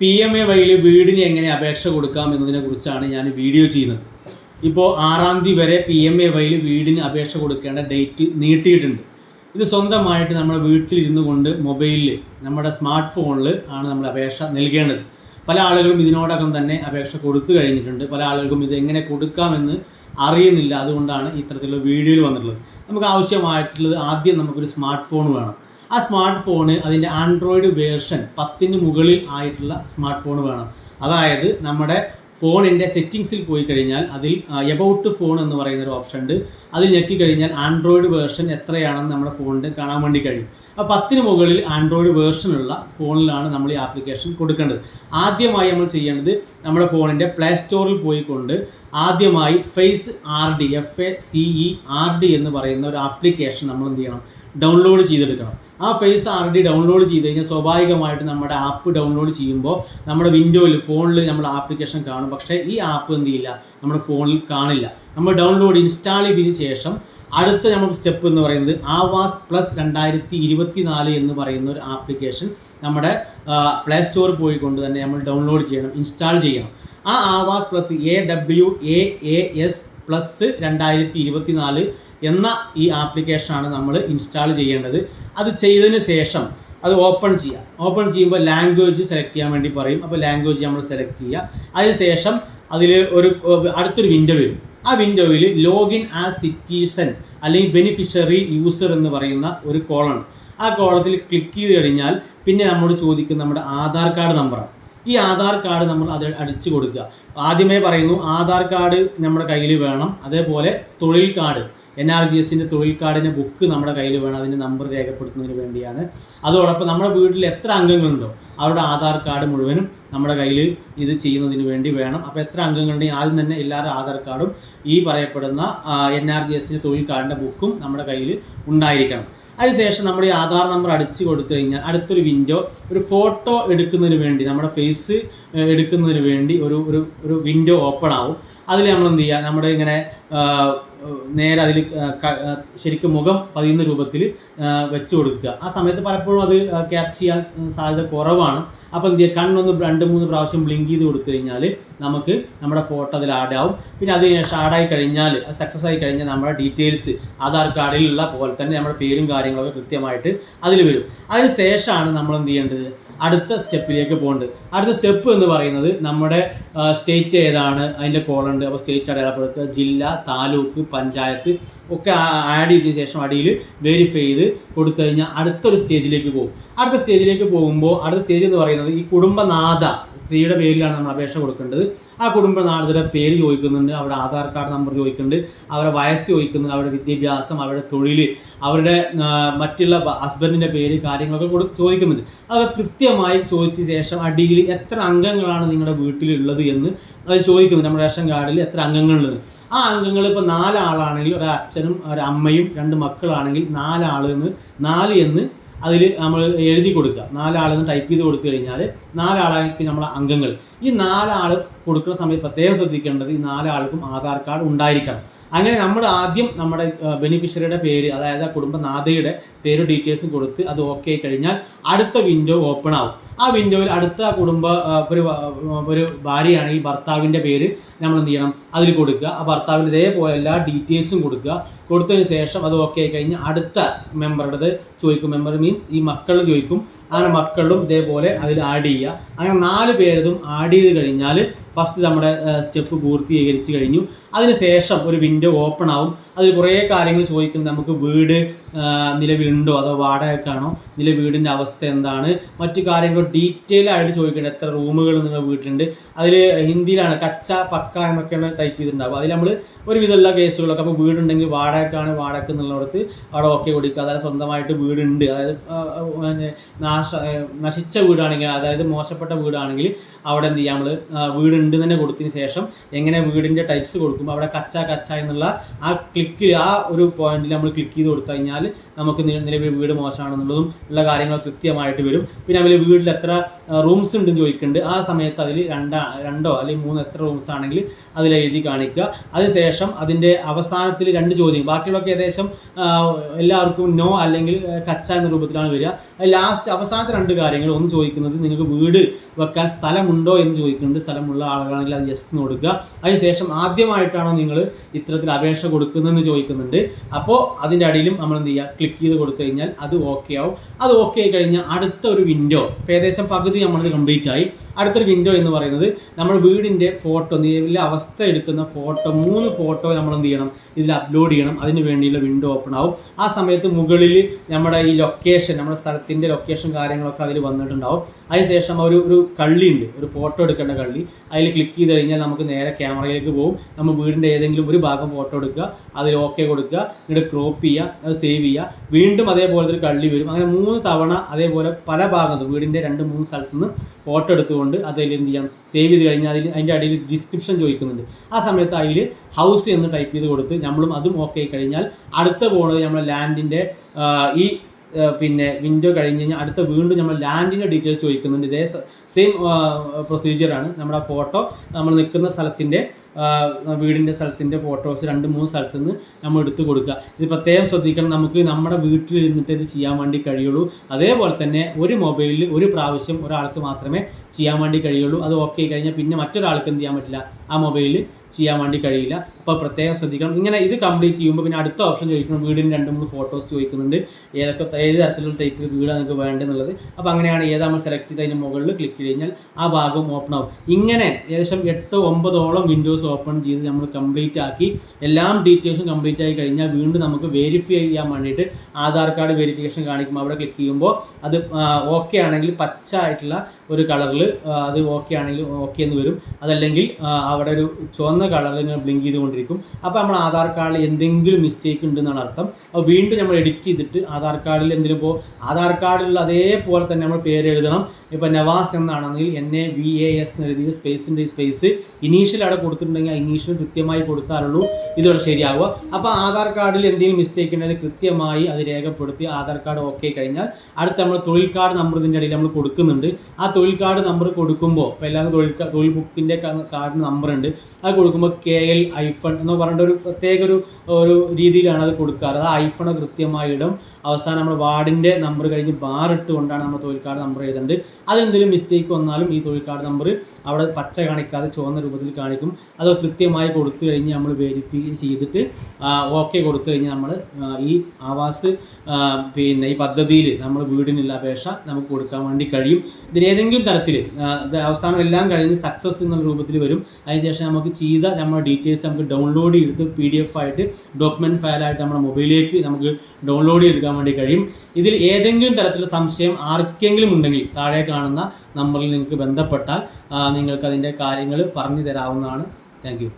P M A വൈയിൽ വീടിന് എങ്ങനെ അപേക്ഷ കൊടുക്കാം എന്നതിനെ കുറിച്ചാണ് ഞാൻ വീഡിയോ ചെയ്യുന്നത്. ഇപ്പോൾ ആറാം തീയതി വരെ പി എം എ വൈയിൽ വീടിന് അപേക്ഷ കൊടുക്കേണ്ട ഡേറ്റ് നീട്ടിയിട്ടുണ്ട്. ഇത് സ്വന്തമായിട്ട് നമ്മുടെ വീട്ടിലിരുന്നു കൊണ്ട് മൊബൈലിൽ നമ്മുടെ സ്മാർട്ട് ഫോണിൽ ആണ് നമ്മൾ അപേക്ഷ നൽകേണ്ടത്. പല ആളുകളും ഇതിനോടകം തന്നെ അപേക്ഷ കൊടുത്തു കഴിഞ്ഞിട്ടുണ്ട്. പല ആളുകൾക്കും ഇത് എങ്ങനെ കൊടുക്കാമെന്ന് അറിയുന്നില്ല. അതുകൊണ്ടാണ് ഇത്തരത്തിലുള്ള വീഡിയോയിൽ വന്നിട്ടുള്ളത്. നമുക്ക് ആവശ്യമായിട്ടുള്ളത് ആദ്യം നമുക്കൊരു സ്മാർട്ട് ഫോൺ വേണം. ആ സ്മാർട്ട് ഫോണ് അതിന്റെ ആൻഡ്രോയിഡ് വേർഷൻ പത്തിന് മുകളിൽ ആയിട്ടുള്ള സ്മാർട്ട് ഫോൺ വേണം. അതായത് നമ്മുടെ ഫോണിന്റെ സെറ്റിങ്സിൽ പോയി കഴിഞ്ഞാൽ അതിൽ എബൌട്ട് ഫോൺ എന്ന് പറയുന്ന ഒരു ഓപ്ഷൻ ഉണ്ട്. അതിൽ ഞെക്കി കഴിഞ്ഞാൽ ആൻഡ്രോയിഡ് വേർഷൻ എത്രയാണെന്ന് നമ്മുടെ ഫോണിൽ കാണാൻ വേണ്ടി കഴിയും. അപ്പോൾ പത്തിന് മുകളിൽ ആൻഡ്രോയിഡ് വേർഷൻ ഉള്ള ഫോണിലാണ് നമ്മൾ ഈ ആപ്ലിക്കേഷൻ കൊടുക്കേണ്ടത്. ആദ്യമായി നമ്മൾ ചെയ്യേണ്ടത് നമ്മുടെ ഫോണിന്റെ പ്ലേ സ്റ്റോറിൽ പോയിക്കൊണ്ട് ആദ്യമായി face R D F A C E R D എന്ന് പറയുന്ന ഒരു ആപ്ലിക്കേഷൻ നമ്മൾ എന്ത് ചെയ്യണം? ഡൗൺലോഡ് ചെയ്തെടുക്കണം. ആ ഫേസ് ആർ ഡി ഡൗൺലോഡ് ചെയ്ത് കഴിഞ്ഞാൽ സ്വാഭാവികമായിട്ട് നമ്മുടെ ആപ്പ് ഡൗൺലോഡ് ചെയ്യുമ്പോൾ നമ്മുടെ വിൻഡോയിൽ ഫോണിൽ നമ്മൾ ആപ്ലിക്കേഷൻ കാണും. പക്ഷേ ഈ ആപ്പ് എന്ത് ചെയ്യില്ല? നമ്മുടെ ഫോണിൽ കാണില്ല. നമ്മൾ ഡൗൺലോഡ് ഇൻസ്റ്റാൾ ചെയ്തതിന് ശേഷം അടുത്ത നമ്മൾ സ്റ്റെപ്പ് എന്ന് പറയുന്നത് ആവാസ് പ്ലസ് രണ്ടായിരത്തി ഇരുപത്തി നാല് എന്ന് പറയുന്ന ഒരു ആപ്ലിക്കേഷൻ നമ്മുടെ പ്ലേ സ്റ്റോറിൽ പോയിക്കൊണ്ട് തന്നെ നമ്മൾ ഡൗൺലോഡ് ചെയ്യണം ഇൻസ്റ്റാൾ ചെയ്യണം. ആ Awaas plus A W A A S plus രണ്ടായിരത്തി ഇരുപത്തി നാല് എന്ന ഈ ആപ്ലിക്കേഷനാണ് നമ്മൾ ഇൻസ്റ്റാൾ ചെയ്യേണ്ടത്. അത് ചെയ്തതിന് ശേഷം അത് ഓപ്പൺ ചെയ്യുക ഓപ്പൺ ചെയ്യുമ്പോൾ ലാംഗ്വേജ് സെലക്ട് ചെയ്യാൻ വേണ്ടി പറയും. അപ്പോൾ ലാംഗ്വേജ് നമ്മൾ സെലക്ട് ചെയ്യുക അതിനുശേഷം അതിൽ ഒരു അടുത്തൊരു വിൻഡോ വരും. ആ വിൻഡോയിൽ ലോഗിൻ ആസ് സിറ്റിസൺ അല്ലെങ്കിൽ ബെനിഫിഷ്യറി യൂസർ എന്ന് പറയുന്ന ഒരു കോളാണ് ആ കോളത്തിൽ ക്ലിക്ക് ചെയ്ത് കഴിഞ്ഞാൽ പിന്നെ നമ്മോട് ചോദിക്കുന്ന നമ്മുടെ ആധാർ കാർഡ് നമ്പറാണ് ഈ ആധാർ കാർഡ് നമ്മൾ അത് അടിച്ചു കൊടുക്കുക. ആദ്യമേ പറയുന്നു ആധാർ കാർഡ് നമ്മുടെ കയ്യിൽ വേണം. അതേപോലെ തൊഴിൽ കാർഡ് എൻ ആർ ജി എസിന്റെ തൊഴിൽ കാർഡിന്റെ ബുക്ക് നമ്മുടെ കയ്യിൽ വേണം അതിന്റെ നമ്പർ രേഖപ്പെടുത്തുന്നതിന് വേണ്ടിയാണ്. അതോടൊപ്പം നമ്മുടെ വീട്ടിൽ എത്ര അംഗങ്ങളുണ്ടോ അവരുടെ ആധാർ കാർഡ് മുഴുവനും നമ്മുടെ കയ്യിൽ ഇത് ചെയ്യുന്നതിന് വേണ്ടി വേണം. അപ്പോൾ എത്ര അംഗങ്ങളുണ്ടെങ്കിൽ ആദ്യം തന്നെ എല്ലാവരുടെ ആധാർ കാർഡും ഈ പറയപ്പെടുന്ന എൻ ആർ ജി എസിന്റെ തൊഴിൽ കാർഡിന്റെ ബുക്കും നമ്മുടെ കയ്യിൽ ഉണ്ടായിരിക്കണം. അതിനുശേഷം നമ്മൾ ഈ ആധാർ നമ്പർ അടിച്ചു കൊടുത്തു കഴിഞ്ഞാൽ അടുത്തൊരു വിൻഡോ ഒരു ഫോട്ടോ എടുക്കുന്നതിന് വേണ്ടി നമ്മുടെ ഫേസ് എടുക്കുന്നതിന് വേണ്ടി ഒരു ഒരു ഒരു വിൻഡോ ഓപ്പൺ ആവും. അതിൽ നമ്മൾ എന്ത് ചെയ്യുക നമ്മുടെ ഇങ്ങനെ നേരെ അതിൽ ശരിക്കും മുഖം പതിയുന്ന രൂപത്തിൽ വെച്ച് കൊടുക്കുക. ആ സമയത്ത് പലപ്പോഴും അത് ക്യാപ്ചർ ചെയ്യാൻ സാധ്യത കുറവാണ്. അപ്പോൾ എന്ത് ചെയ്യുക കണ്ണൊന്ന് രണ്ട് മൂന്ന് പ്രാവശ്യം ബ്ലിങ്ക് ചെയ്ത് കൊടുത്തു കഴിഞ്ഞാൽ നമുക്ക് നമ്മുടെ ഫോട്ടോ അതിൽ ആഡ് ആവും. പിന്നെ അത് ആഡായി കഴിഞ്ഞാൽ സക്സസ് ആയി കഴിഞ്ഞാൽ നമ്മുടെ ഡീറ്റെയിൽസ് ആധാർ കാർഡിലുള്ള പോലെ തന്നെ നമ്മുടെ പേരും കാര്യങ്ങളൊക്കെ കൃത്യമായിട്ട് അതിൽ വരും. അതിന് ശേഷമാണ് നമ്മൾ എന്ത് ചെയ്യേണ്ടത് അടുത്ത സ്റ്റെപ്പിലേക്ക് പോകേണ്ടത് അടുത്ത സ്റ്റെപ്പ് എന്ന് പറയുന്നത് നമ്മുടെ സ്റ്റേറ്റ് ഏതാണ് അതിന്റെ കോളുണ്ട് അപ്പോൾ സ്റ്റേറ്റ് അടയാളപ്പെടുത്തുക ജില്ല താലൂക്ക് പഞ്ചായത്ത് ഒക്കെ ആഡ് ചെയ്തതിന് ശേഷം അടിയിൽ വെരിഫൈ ചെയ്ത് കൊടുത്തു കഴിഞ്ഞാൽ അടുത്തൊരു സ്റ്റേജിലേക്ക് പോകും. അടുത്ത സ്റ്റേജിലേക്ക് പോകുമ്പോൾ അടുത്ത സ്റ്റേജ് എന്ന് പറയുന്നത് ഈ കുടുംബനാഥ സ്ത്രീയുടെ പേരിലാണ് നമ്മൾ അപേക്ഷ കൊടുക്കേണ്ടത്. ആ കുടുംബനാഥയുടെ പേര് ചോദിക്കുന്നുണ്ട് അവരുടെ ആധാർ കാർഡ് നമ്പർ ചോദിക്കുന്നുണ്ട് അവരുടെ വയസ്സ് ചോദിക്കുന്നുണ്ട് അവരുടെ വിദ്യാഭ്യാസം അവരുടെ തൊഴിൽ അവരുടെ മറ്റുള്ള ഹസ്ബൻഡിന്റെ പേര് കാര്യങ്ങളൊക്കെ കൊടു ചോദിക്കുന്നുണ്ട്. അത് കൃത്യമായി ചോദിച്ച ശേഷം അടിയിൽ എത്ര അംഗങ്ങളാണ് നിങ്ങളുടെ വീട്ടിലുള്ളത് എന്ന് അത് ചോദിക്കുന്നു. നമ്മുടെ റേഷൻ കാർഡിൽ എത്ര അംഗങ്ങളുള്ളത്. ആ അംഗങ്ങൾ ഇപ്പോൾ നാലാളാണെങ്കിൽ ഒരു അച്ഛനും ഒരു അമ്മയും രണ്ട് മക്കളാണെങ്കിൽ നാലാൾ എന്ന് നാല് എന്ന് അതിൽ നമ്മൾ എഴുതി കൊടുക്കുക. നാലാളെന്ന് ടൈപ്പ് ചെയ്ത് കൊടുത്തു കഴിഞ്ഞാൽ നാലാളായിരിക്കും നമ്മളെ അംഗങ്ങൾ. ഈ നാലാൾ കൊടുക്കുന്ന സമയത്ത് പ്രത്യേകം ശ്രദ്ധിക്കേണ്ടത് ഈ നാലാൾക്കും ആധാർ കാർഡ് ഉണ്ടായിരിക്കണം. അങ്ങനെ നമ്മൾ ആദ്യം നമ്മുടെ ബെനിഫിഷ്യറിയുടെ പേര് അതായത് ആ കുടുംബനാഥയുടെ പേര് ഡീറ്റെയിൽസ് കൊടുത്ത് അത് ഓക്കെ കഴിഞ്ഞാൽ അടുത്ത വിൻഡോ ഓപ്പൺ ആവും. ആ വിൻഡോയിൽ അടുത്ത കുടുംബ ഒരു ഒരു ഭാര്യയാണ് ഒരു ഭാര്യയാണെങ്കിൽ ഭർത്താവിന്റെ പേര് നമ്മൾ എന്ത് ചെയ്യണം? അതിൽ കൊടുക്കുക. ആ ഭർത്താവിന്റെ ഇതേപോലെ എല്ലാ ഡീറ്റെയിൽസും കൊടുക്കുക. കൊടുത്തതിന് ശേഷം അത് ഓക്കെ ആയി കഴിഞ്ഞാൽ അടുത്ത മെമ്പറുടേത് ചോദിക്കും. മെമ്പർ മീൻസ് ഈ മക്കൾ ചോദിക്കും. അങ്ങനെ മക്കളും ഇതേപോലെ അതിൽ ആഡ് ചെയ്യുക. അങ്ങനെ നാല് പേരതും ആഡ് ചെയ്ത് കഴിഞ്ഞാൽ ഫസ്റ്റ് നമ്മുടെ സ്റ്റെപ്പ് പൂർത്തീകരിച്ച് കഴിഞ്ഞു. അതിന് ശേഷം ഒരു വിൻഡോ ഓപ്പൺ ആവും. അതിൽ കുറേ കാര്യങ്ങൾ ചോദിക്കുന്നത് നമുക്ക് വീട് നിലവിലുണ്ടോ അതോ വാടകക്കാണോ നില വീടിന്റെ അവസ്ഥ എന്താണ്? മറ്റു കാര്യങ്ങൾ ഡീറ്റെയിൽ ആയിട്ട് ചോദിക്കേണ്ടത് എത്ര റൂമുകൾ നിങ്ങളുടെ വീട്ടിലുണ്ട്? അതിൽ ഹിന്ദിയിലാണ് കച്ച പക്ക എന്നൊക്കെയാണ് ടൈപ്പ് ചെയ്തിട്ടുണ്ടാവും. അതിൽ നമ്മൾ ഒരുവിധമുള്ള കേസുകളൊക്കെ അപ്പോൾ വീടുണ്ടെങ്കിൽ വാടകക്കാണ് വാടക എന്നുള്ളിടത്ത് അവിടെ ഓക്കെ കൊടുക്കുക. അതായത് സ്വന്തമായിട്ട് വീടുണ്ട്. അതായത് നാശ നശിച്ച വീടാണെങ്കിൽ അതായത് മോശപ്പെട്ട വീടാണെങ്കിൽ അവിടെ എന്ത് ചെയ്യാം നമ്മൾ വീടുണ്ട് തന്നെ കൊടുത്തതിന് ശേഷം എങ്ങനെ വീടിന്റെ ടൈപ്സ് കൊടുക്കുമ്പോൾ അവിടെ കച്ച കച്ച എന്നുള്ള ആ ക്ലിക്കിൽ ആ ഒരു പോയിന്റിൽ നമ്മൾ ക്ലിക്ക് ചെയ്ത് കൊടുത്തു കഴിഞ്ഞാൽ നമുക്ക് നിലവിൽ വീട് മോശമാണെന്നുള്ളതും ഉള്ള കാര്യങ്ങൾ കൃത്യമായിട്ട് വരും. പിന്നെ അതിൽ വീട്ടിൽ എത്ര റൂംസ് ഉണ്ടെന്ന് ചോദിക്കുന്നുണ്ട് ആ സമയത്ത് അതിൽ രണ്ടാ രണ്ടോ അല്ലെങ്കിൽ മൂന്നോ എത്ര റൂംസ് ആണെങ്കിൽ അതിൽ എഴുതി കാണിക്കുക. അതിനുശേഷം അതിന്റെ അവസാനത്തിൽ രണ്ട് ചോദ്യം ബാക്കിയുള്ളൊക്കെ ഏകദേശം എല്ലാവർക്കും നോ അല്ലെങ്കിൽ കച്ച എന്ന രൂപത്തിലാണ് വരിക. ലാസ്റ്റ് അവസാനത്തെ രണ്ട് കാര്യങ്ങൾ ഒന്ന് ചോദിക്കുന്നത് നിങ്ങൾക്ക് വീട് വെക്കാൻ സ്ഥലമുണ്ടോ എന്ന് ചോദിക്കുന്നുണ്ട്. സ്ഥലമുള്ള ആളുകളാണെങ്കിൽ അത് യെസ് എന്ന് കൊടുക്കുക. അതിനുശേഷം ആദ്യമായിട്ടാണോ നിങ്ങൾ ഇത്തരത്തിൽ അപേക്ഷ കൊടുക്കുന്നതെന്ന് ചോദിക്കുന്നുണ്ട്. അപ്പോൾ അതിന്റെ അടിയിലും നമ്മൾ എന്ത് ചെയ്യുക? ക്ലിക്ക് ചെയ്ത് കൊടുത്തു കഴിഞ്ഞാൽ അത് ഓക്കെ ആവും. അത് ഓക്കെ ആയി കഴിഞ്ഞാൽ അടുത്ത ഒരു വിൻഡോ ഏകദേശം പകുതി നമ്മളത് കംപ്ലീറ്റ് ആയി. അടുത്തൊരു വിൻഡോ എന്ന് പറയുന്നത് നമ്മൾ വീടിന്റെ ഫോട്ടോ നിലവിലെ അവസ്ഥ എടുക്കുന്ന ഫോട്ടോ മൂന്ന് ഫോട്ടോ നമ്മൾ എന്ത് ചെയ്യണം? ഇതിൽ അപ്ലോഡ് ചെയ്യണം. അതിന് വേണ്ടിയുള്ള വിൻഡോ ഓപ്പൺ ആവും. ആ സമയത്ത് മുകളിൽ നമ്മുടെ ഈ ലൊക്കേഷൻ നമ്മുടെ സ്ഥലത്തിന്റെ ലൊക്കേഷൻ കാര്യങ്ങളൊക്കെ അതിൽ വന്നിട്ടുണ്ടാവും. അതിനുശേഷം ഒരു ഒരു കള്ളിയുണ്ട്. ഒരു ഫോട്ടോ എടുക്കേണ്ട കള്ളി. അതിൽ ക്ലിക്ക് ചെയ്ത് കഴിഞ്ഞാൽ നമുക്ക് നേരെ ക്യാമറയിലേക്ക് പോകും. നമ്മൾ വീടിന്റെ ഏതെങ്കിലും ഒരു ഭാഗം ഫോട്ടോ എടുക്കുക. അതിൽ ഓക്കെ കൊടുക്കുക. എന്നിട്ട് ക്രോപ്പ് ചെയ്യുക. അത് സേവ് ചെയ്യുക. വീണ്ടും അതേപോലത്തെ ഒരു കള്ളി വരും. അങ്ങനെ മൂന്ന് തവണ അതേപോലെ പല ഭാഗത്ത് വീടിന്റെ രണ്ട് മൂന്ന് സ്ഥലത്ത് നിന്ന് ഫോട്ടോ എടുത്തുകൊണ്ട് അതിൽ എന്ത് ചെയ്യാം സേവ് ചെയ്ത് കഴിഞ്ഞാൽ അതിൽ അതിന്റെ അടിയിൽ ഡിസ്ക്രിപ്ഷൻ ചോദിക്കുന്നുണ്ട്. ആ സമയത്ത് അതിൽ ഹൗസ് എന്ന് ടൈപ്പ് ചെയ്ത് കൊടുത്ത് നമ്മളും അതും ഓക്കെ ആയി കഴിഞ്ഞാൽ അടുത്ത പോകുന്നത് നമ്മുടെ ലാൻഡിന്റെ ഈ പിന്നെ വിൻഡോ കഴിഞ്ഞ് കഴിഞ്ഞാൽ അടുത്ത വീണ്ടും നമ്മൾ ലാൻഡിന്റെ ഡീറ്റെയിൽസ് ചോദിക്കുന്നുണ്ട്. ഇതേ സെയിം പ്രൊസീജിയറാണ് നമ്മുടെ ഫോട്ടോ നമ്മൾ നിൽക്കുന്ന സ്ഥലത്തിന്റെ വീടിന്റെ സ്ഥലത്തിന്റെ ഫോട്ടോസ് രണ്ട് മൂന്ന് സ്ഥലത്ത് നിന്ന് നമ്മൾ എടുത്തു കൊടുക്കുക. ഇത് പ്രത്യേകം ശ്രദ്ധിക്കണം. നമുക്ക് നമ്മുടെ വീട്ടിലിരുന്നിട്ട് ഇത് ചെയ്യാൻ വേണ്ടി കഴിയുള്ളൂ. അതേപോലെ തന്നെ ഒരു മൊബൈലിൽ ഒരു പ്രാവശ്യം ഒരാൾക്ക് മാത്രമേ ചെയ്യാൻ വേണ്ടി കഴിയുള്ളൂ. അത് ഓക്കെ കഴിഞ്ഞാൽ പിന്നെ മറ്റൊരാൾക്ക് എന്ത് ചെയ്യാൻ പറ്റില്ല? ആ മൊബൈലിൽ ചെയ്യാൻ വേണ്ടി കഴിയില്ല. അപ്പോൾ പ്രത്യേകം ശ്രദ്ധിക്കണം. ഇങ്ങനെ ഇത് കംപ്ലീറ്റ് ചെയ്യുമ്പോൾ പിന്നെ അടുത്ത ഓപ്ഷൻ ചോദിക്കണം. വീടിന് രണ്ട് മൂന്ന് ഫോട്ടോസ് ചോദിക്കുന്നുണ്ട്. ഏതൊക്കെ ഏത് തരത്തിലുള്ള ടൈപ്പ് വീടാണ് നിങ്ങൾക്ക് വേണ്ടതെന്നുള്ളത്. അപ്പോൾ അങ്ങനെയാണ് ഏതാ നമ്മൾ സെലക്ട് ചെയ്ത് അതിന്റെ മുകളിൽ ക്ലിക്ക് കഴിഞ്ഞാൽ ആ ഭാഗം ഓപ്പൺ ആവും. ഇങ്ങനെ ഏകദേശം എട്ട് ഒമ്പതോളം വിൻഡോസ് ഓപ്പൺ ചെയ്ത് നമ്മൾ കംപ്ലീറ്റ് ആക്കി. എല്ലാം ഡീറ്റെയിൽസും കംപ്ലീറ്റ് ആയി കഴിഞ്ഞാൽ വീണ്ടും നമുക്ക് വെരിഫൈ ചെയ്യാൻ വേണ്ടിയിട്ട് ആധാർ കാർഡ് വെരിഫിക്കേഷൻ കാണിക്കുമ്പോൾ അവിടെ ക്ലിക്ക് ചെയ്യുമ്പോൾ അത് ഓക്കെ ആണെങ്കിൽ പച്ച ആയിട്ടുള്ള ഒരു കളറിൽ അത് ഓക്കെ ആണെങ്കിൽ ഓക്കെ എന്ന് വരും. അതല്ലെങ്കിൽ അവിടെ ഒരു ചുവന്ന കളറിൽ ഇങ്ങനെ ബ്ലിങ്ക് ചെയ്തുകൊണ്ടിരിക്കും. അപ്പോൾ നമ്മൾ ആധാർ കാർഡിൽ എന്തെങ്കിലും മിസ്റ്റേക്ക് ഉണ്ടെന്നാണ് അർത്ഥം. അപ്പോൾ വീണ്ടും നമ്മൾ എഡിറ്റ് ചെയ്തിട്ട് ആധാർ കാർഡിൽ എന്തെങ്കിലും ഇപ്പോൾ ആധാർ കാർഡിലുള്ള അതേപോലെ തന്നെ നമ്മൾ പേര് എഴുതണം. ഇപ്പോൾ നവാസ് എന്നാണെങ്കിൽ N A V A S എന്ന് എഴുതിയ സ്പേസിന്റെ സ്പേസ് ഇനീഷ്യൽ അവിടെ കൊടുത്തിട്ടുണ്ടെങ്കിൽ ആ ഇനീഷ്യൽ കൃത്യമായി കൊടുത്താലുള്ളൂ ഇതോടെ ശരിയാവുക. അപ്പോൾ ആധാർ കാർഡിൽ എന്തെങ്കിലും മിസ്റ്റേക്ക് ഉണ്ടെങ്കിൽ കൃത്യമായി അത് രേഖപ്പെടുത്തി ആധാർ കാർഡ് ഓക്കെ കഴിഞ്ഞാൽ അടുത്ത നമ്മൾ തൊഴിൽ കാർഡ് നമ്പർ ഇതിന്റെ ഇടയിൽ നമ്മൾ കൊടുക്കുന്നുണ്ട്. ആ തൊഴിൽ കാർഡ് നമ്പർ കൊടുക്കുമ്പോൾ ഇപ്പോൾ എല്ലാവരും തൊഴിൽ തൊഴിൽ ബുക്കിന്റെ നമ്പർ ഉണ്ട്. അത് കൊടുക്കുമ്പോൾ കെ എൽ ഐഫൺ എന്ന് പറഞ്ഞിട്ട് ഒരു പ്രത്യേക ഒരു ഒരു രീതിയിലാണ് അത് കൊടുക്കാറ്. അത് ഐഫൺ കൃത്യമായി ഇടും. അവസാനം നമ്മൾ വാർഡിന്റെ നമ്പർ കഴിഞ്ഞ് ബാർ ഇട്ടുകൊണ്ടാണ് നമ്മൾ തൊഴിൽ കാർഡ് നമ്പർ ചെയ്തിട്ടുണ്ട് അതെന്തെങ്കിലും മിസ്റ്റേക്ക് വന്നാലും ഈ തൊഴിൽ കാർഡ് നമ്പർ അവിടെ പച്ച കാണിക്കാതെ ചുവന്ന രൂപത്തിൽ കാണിക്കും. അത് കൃത്യമായി കൊടുത്തു കഴിഞ്ഞ് നമ്മൾ വെരിഫൈ ചെയ്തിട്ട് ഓക്കെ കൊടുത്തു കഴിഞ്ഞാൽ നമ്മൾ ഈ ആവാസ് പിന്നെ ഈ പദ്ധതിയിൽ നമ്മൾ വീടിനുള്ള അപേക്ഷ നമുക്ക് കൊടുക്കാൻ വേണ്ടി കഴിയും. ഇതിൽ ഏതെങ്കിലും തരത്തിൽ അവസാനം എല്ലാം കഴിഞ്ഞ് സക്സസ് എന്നുള്ള രൂപത്തിൽ വരും. അതിനുശേഷം നമുക്ക് ചെയ്ത നമ്മുടെ ഡീറ്റെയിൽസ് നമുക്ക് ഡൗൺലോഡ് ചെയ്ത് പി ഡി എഫ് ആയിട്ട് ഡോക്യുമെന്റ് ഫയലായിട്ട് നമ്മുടെ മൊബൈലിലേക്ക് നമുക്ക് ഡൗൺലോഡ് ചെയ്തെടുക്കാൻ വേണ്ടി കഴിയും. ഇതിൽ ഏതെങ്കിലും തരത്തിലുള്ള സംശയം ആർക്കെങ്കിലും ഉണ്ടെങ്കിൽ താഴെ കാണുന്ന നമ്പറിൽ നിങ്ങൾക്ക് ബന്ധപ്പെട്ടാൽ നിങ്ങൾക്ക് അതിന്റെ കാര്യങ്ങൾ പറഞ്ഞു തരാവുന്നതാണ്. താങ്ക്